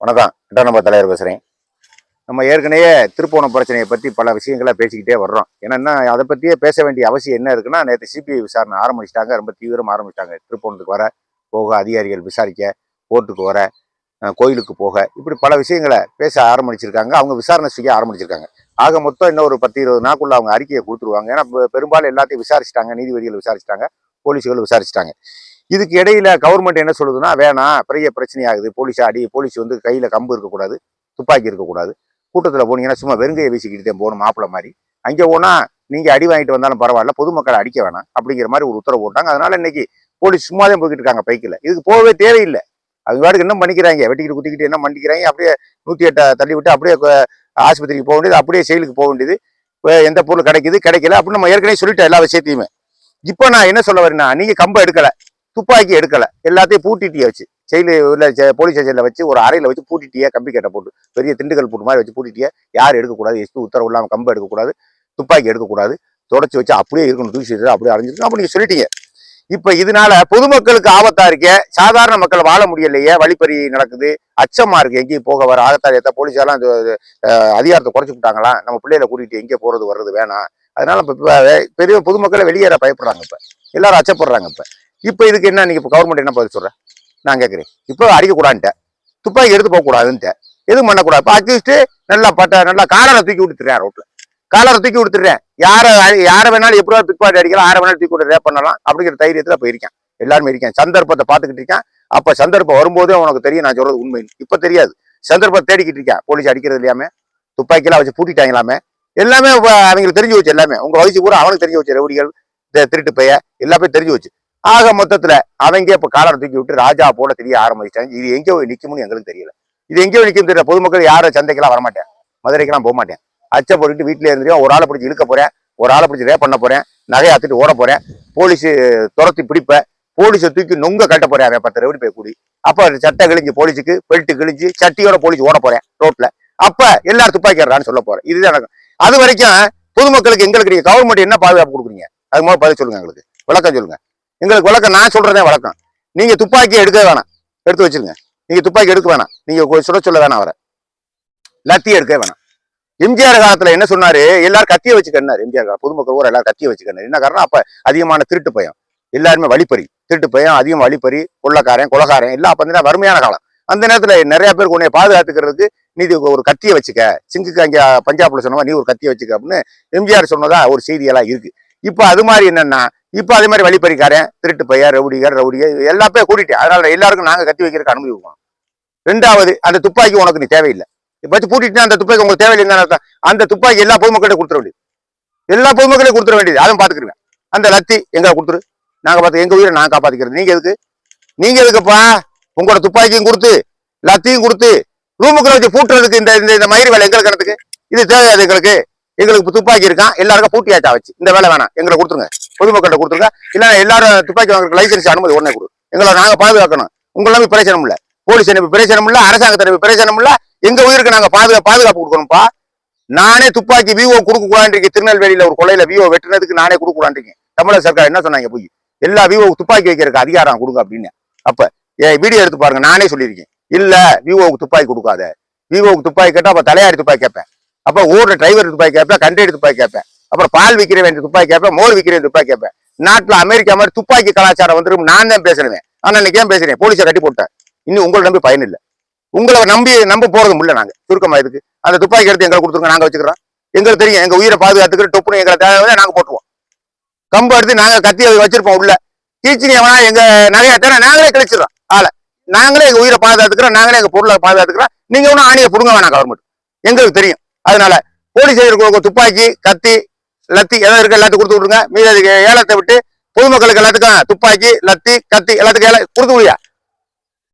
வணக்கம். கிட்டநம்ப தலைவர் பேசுகிறேன் நம்ம ஏற்கனவே திருப்போணம் பிரச்சனையை பற்றி பல விஷயங்களை பேசிக்கிட்டே வர்றோம். ஏன்னா அதை பற்றியே பேச வேண்டிய அவசியம் என்ன இருக்குன்னா நேற்று சிபிஐ விசாரணை ஆரம்பிச்சிட்டாங்க. ரொம்ப தீவிரமாக ஆரம்பிச்சிட்டாங்க. திருப்போணத்துக்கு வர போக அதிகாரிகள் விசாரிக்க கோர்ட்டுக்கு வர கோயிலுக்கு போக இப்படி பல விஷயங்களை பேச ஆரம்பிச்சிருக்காங்க. அவங்க விசாரணை செய்ய ஆரம்பிச்சிருக்காங்க. ஆக மொத்தம் இன்னும் ஒரு பத்து இருபது நாளுக்குள்ள அவங்க அறிக்கையை கொடுத்துருவாங்க. ஏன்னா பெ- பெரும்பாலும் எல்லாத்தையும் விசாரிச்சிட்டாங்க. நீதிபதிகள் விசாரிச்சிட்டாங்க. போலீஸுகள் விசாரிச்சிட்டாங்க. இதுக்கு இடையில கவர்மெண்ட் என்ன சொல்லுதுன்னா வேணாம் பெரிய பிரச்சனையாகுது. போலீஸ் அடி போலீஸ் வந்து கையில் கம்பு இருக்கக்கூடாது துப்பாக்கி இருக்கக்கூடாது. கூட்டத்தில் போனீங்கன்னா சும்மா வெறுங்கையை வீசிக்கிட்டு தான் போகணும் மாப்பிள்ள மாதிரி. அங்கே போனால் நீங்கள் அடி வாங்கிட்டு வந்தாலும் பரவாயில்ல பொதுமக்களை அடிக்க வேணாம் அப்படிங்கிற மாதிரி ஒரு உத்தரவு போட்டாங்க. அதனால இன்னைக்கு போலீஸ் சும்மா தான் போய்கிட்டு இருக்காங்க பைக்கில். இதுக்கு போகவே தேவையில்லை. அது பாட்டுக்கு என்ன பண்ணிக்கிறாங்க? வெட்டிக்கிட்டு குத்திக்கிட்டு என்ன பண்ணிக்கிறாங்க? அப்படியே நூற்றி எட்டை தள்ளி விட்டு அப்படியே ஆஸ்பத்திரிக்கு போக வேண்டியது அப்படியே செயலுக்கு போக வேண்டியது. இப்போ எந்த பொருள் கிடைக்குது கிடைக்கல அப்படின்னு நம்ம ஏற்கனவே சொல்லிட்டோம் எல்லா விஷயத்தையுமே. இப்போ நான் என்ன சொல்ல வரேன்னா நீங்கள் கம்பை எடுக்கலை. துப்பாக்கி எடுக்கலை. எல்லாத்தையும் பூட்டிட்டியே வச்சு. செயலு இல்லை போலீஸ் ஸ்டேஷனில் வச்சு ஒரு அறையில் வச்சு பூட்டிட்டியே கம்பி கட்டை போட்டு. பெரிய திண்டுக்கல் போட்டு மாதிரி வச்சு பூட்டிட்டியே. யார் எடுக்கக்கூடாது? எஸ்பி உத்தரவு இல்லாமல் கம்பு எடுக்கக்கூடாது. துப்பாக்கி எடுக்கக்கூடாது. தொடச்சி வச்சு அப்படியே இருக்கணும். தூசி அப்படியே அரைஞ்சிருக்கணும் அப்படி நீங்கள் சொல்லிட்டீங்க. இப்போ இதனால பொதுமக்களுக்கு ஆபத்தா இருக்கே. சாதாரண மக்கள் வாழ முடியலையே. வழிப்பறி நடக்குது. அச்சமா இருக்கு. எங்கேயும் போக வர ஆகத்தா ஏத்த போலீஸ் அதிகாரத்தை குறைச்சி விட்டாங்களா? நம்ம பிள்ளைகளை கூட்டிகிட்டு எங்கே போறது வர்றது வேணாம். அதனால இப்போ பெரிய பொதுமக்களை வெளியேற பயப்படுறாங்க இப்போ. எல்லாரும் அச்சப்படுறாங்க இப்போ. இப்போ இதுக்கு என்ன நீங்க இப்போ கவர்மெண்ட் என்ன பதில் சொல்கிறேன் நான் கேட்குறேன் இப்போ அடிக்கக்கூடாதுன்ட்டேன் துப்பாக்கி எடுத்து போகக்கூடாதுன்ட்டேன் எதுவும் பண்ணக்கூடாது? இப்போ அட்லீஸ்ட்டு நல்லா பட்ட நல்லா காலரை தூக்கி விட்டுறேன் ரோட்டில் காலரை தூக்கி விட்டுறேன் யாரை யாரை வேணாலும் எப்படியா பிக்பாட் அடிக்கலாம் யாரை வேணாலும் தூக்கி விட்டு ரேப் பண்ணலாம் அப்படிங்கிற தைரியத்தில் போயிருக்கேன் எல்லாருமே இருக்கேன். சந்தர்ப்பத்தை பார்த்துக்கிட்டு இருக்கேன். அப்போ சந்தர்ப்பம் வரும்போதே உனக்கு தெரியும் நான் சொல்றது உண்மை. இப்போ தெரியாது. சந்தர்ப்பத்தை தேடிக்கிட்டு இருக்கேன். போலீஸ் அடிக்கிறது இல்லையாமே துப்பாக்கியெல்லாம் வச்சு பூட்டிட்டாங்களாமே எல்லாமே. அவங்களுக்கு தெரிஞ்சு வச்சு எல்லாமே. உங்க வயசு பூரா அவனுக்கு தெரிஞ்சு வச்சு ரவுடிகள் திருட்டு பைய எல்லாமே தெரிஞ்சு வச்சு ஆக மொத்தத்துல அவங்க இப்ப காலரை தூக்கி விட்டு ராஜா போல தெரிய ஆரம்பிச்சிட்டாங்க. இது எங்கே போய் நிற்கும்னு எங்களுக்கு தெரியல. இது எங்கே போய் தெரியல. பொதுமக்கள் யாரும் சந்தைக்கெல்லாம் வரமாட்டேன்? மதுரைக்கெல்லாம் போக மாட்டேன் அச்சை போட்டுட்டு வீட்டிலே இருந்துட்டு ஒரு ஆளை பிடிச்சி இழுக்க போறேன். ஒரு ஆளை பிடிச்சி ரே பண்ண போறேன். நகையை அத்துட்டு ஓட போறேன். போலீஸ் துரத்தி பிடிப்ப போலீஸை தூக்கி நொங்க கட்ட போறேன். அவன் பத்து ரவுடி போய் கூடி. அப்ப சட்டை கிழிஞ்சு போலீஸுக்கு பெல்ட் கிழிஞ்சு சட்டியோட போலீஸ் ஓட போறேன் ரோட்ல. அப்ப எல்லாரும் துப்பாக்கிறான்னு சொல்ல போறேன். இதுதான் நடக்கும். அது வரைக்கும் பொதுமக்களுக்கு எங்களுக்கு நீங்க கவர்மெண்ட் என்ன பாதுகாப்பு கொடுக்குறீங்க? அது மாதிரி பதில் சொல்லுங்க எங்களுக்கு. விளக்கம் சொல்லுங்க. எங்களுக்கு வழக்கம் நான் சொல்றதே வழக்கம். நீங்க துப்பாக்கி எடுக்க வேணாம். எடுத்து வச்சிருங்க. நீங்க துப்பாக்கி எடுக்க வேணாம். நீங்க சுட சொல்ல வேணாம் அவரை. லத்தி எடுக்க வேணாம். எம்ஜிஆர் காலத்துல என்ன சொன்னாரு? எல்லாரும் கத்திய வச்சுக்கன்னாரு எம்ஜிஆர் காலம் பொதுமக்கள் ஊர் எல்லாரும் கத்திய வச்சுக்கன்னாரு என்ன காரணம்? அப்ப அதிகமான திருட்டு பயம். எல்லாருமே வழிப்பறி. திருட்டு பயம் அதிகம் வழிப்பறி கொள்ளக்காரன் கொலகாரன் எல்லாம் அப்ப இருந்தா வறுமையான காலம். அந்த நேரத்துல நிறைய பேருக்கு உன்னை பாதுகாத்துக்கிறதுக்கு நீ ஒரு கத்தியை வச்சுக்க. சிங்குக்கு அங்க பஞ்சாப்ல சொன்னவா நீ ஒரு கத்தியை வச்சுக்க அப்படின்னு எம்ஜிஆர் சொன்னதா ஒரு செய்தியெல்லாம் இருக்கு. இப்போ அது மாதிரி என்னன்னா இப்போ அதே மாதிரி வழிப்பறிக்காரன் திருட்டு பையன் ரவுடிகார் ரவுடிக எல்லா பேர் கூட்டிட்டேன் அதனால எல்லாருக்கும் நாங்கள் கத்தி வைக்கிறதுக்கு அனுமதி கொடுக்கணும். ரெண்டாவது அந்த துப்பாக்கி உனக்கு நீ தேவையில்லை. இப்போ வச்சு பூட்டிட்டு அந்த துப்பாக்கி உங்களுக்கு தேவையில்லைன்னு அந்த துப்பாக்கி எல்லா பொதுமக்கள்கிட்ட கொடுத்துட வேண்டியது. எல்லா பொதுமக்களையும் கொடுத்துட வேண்டியது. அதை பாத்துக்கிருவேன் அந்த லத்தி எங்கே கொடுத்துரு. நாங்கள் பார்த்து எங்கள் உயிரை நான் காப்பாற்றிக்கிறது நீங்கள் எதுக்கு? நீங்கள் எதுக்குப்பா? உங்களோட துப்பாக்கியும் கொடுத்து லத்தியும் கொடுத்து ரூமுக்குள்ள வச்சு பூட்டுறதுக்கு இந்த இந்த- இந்த மயிர் வேலை எங்களுக்கு இது தேவையாது எங்களுக்கு? எங்களுக்கு துப்பாக்கி இருக்கான் எல்லாருக்கும் பூட்டியாச்சா வச்சு. இந்த வேலை வேணாம். எங்களை கொடுத்துருங்க. பொதுமக்கள்கிட்ட கொடுத்துருங்க. இல்லை எல்லாரும் துப்பாக்கி வாங்குறதுக்கு லைசன்ஸ் அனுமதி உடனே கொடு. எங்களை நாங்கள் பாதுகாக்கணும். உங்களை பிரச்சனை இல்லை. போலீஸ் நம்பி பிரச்சனை இல்லை. அரசாங்கத்தை நம்பி பிரச்சனை இல்லை. எங்க உயிருக்கு நாங்கள் பாதுகா பாதுகாப்பு கொடுக்கணும்ப்பா. நானே துப்பாக்கி விவோ கொடுக்க கூடாது திருநெல்வேலியில ஒரு கொலையில விவோ வெட்டுனதுக்கு நானே கொடுக்க கூடாது தமிழக சர்க்கார் என்ன சொன்னாங்க? போய். எல்லா விவோ துப்பாக்கி வைக்கிறதுக்கு அதிகாரம் கொடுங்க அப்படின்னு. அப்ப ஏ வீடியோ எடுத்து பாருங்க. நானே சொல்லியிருக்கேன். இல்ல விவோவுக்கு துப்பாக்கி கொடுக்காத. விவோவுக்கு துப்பாக்கி கேட்டா அப்ப தலையாரி துப்பாக்கி கேட்பேன். அப்ப ஓடுற டிரைவர் துப்பாக்கி கேட்பேன் கண்டெய்னர் துப்பாக்கி கேட்பேன் அப்புறம் பால் விற்கிற வேண்டிய துப்பாக்கி கேட்பேன் மோர் விற்கிற துப்பாக்கி கேட்பேன் நாட்டுல அமெரிக்கா மாதிரி துப்பாக்கி கலாச்சாரம் வந்துடும் நான் தான் பேசுறேன் ஆனா இன்னைக்கு ஏன் பேசுறேன் போலீஸை கட்டி போட்டேன் இன்னும் உங்களை நம்பி பயன் இல்லை. உங்களை நம்பி நம்ப போறதும் இல்லை நாங்க. சுருக்கமா இதுக்கு. அந்த துப்பாக்கி எடுத்து எங்களை கொடுத்துருங்க நாங்க வச்சுக்கிறோம். எங்களுக்கு தெரியும் எங்க உயிரை பாதுகாத்துக்கிற டொப்புன்னு எங்களை தேவை நாங்க போட்டுருவோம். கம்பு எடுத்து நாங்க கத்தியை வச்சிருப்போம் உள்ள. டீச்சிங் எவனா எங்க நகையை தானே நாங்களே கழிச்சிடறோம் ஆளை. நாங்களே எங்க உயிரை பாதுகாத்துக்கிறோம் நாங்களே எங்க பொருளை பாதுகாத்துக்கிறோம். நீங்க ஒன்றும் ஆணையை புடுங்க வேணாம் கவர்மெண்ட் எங்களுக்கு தெரியும். அதனால போலீஸ் இருக்கிறவங்க துப்பாக்கி கத்தி லத்தி எதாவது இருக்கு எல்லாத்தையும் கொடுத்து விட்டுருங்க. மீதி ஏலத்தை விட்டு பொதுமக்களுக்கு எல்லாத்துக்கும் துப்பாக்கி லத்தி கத்தி எல்லாத்துக்கும் ஏல கொடுத்து விடுங்க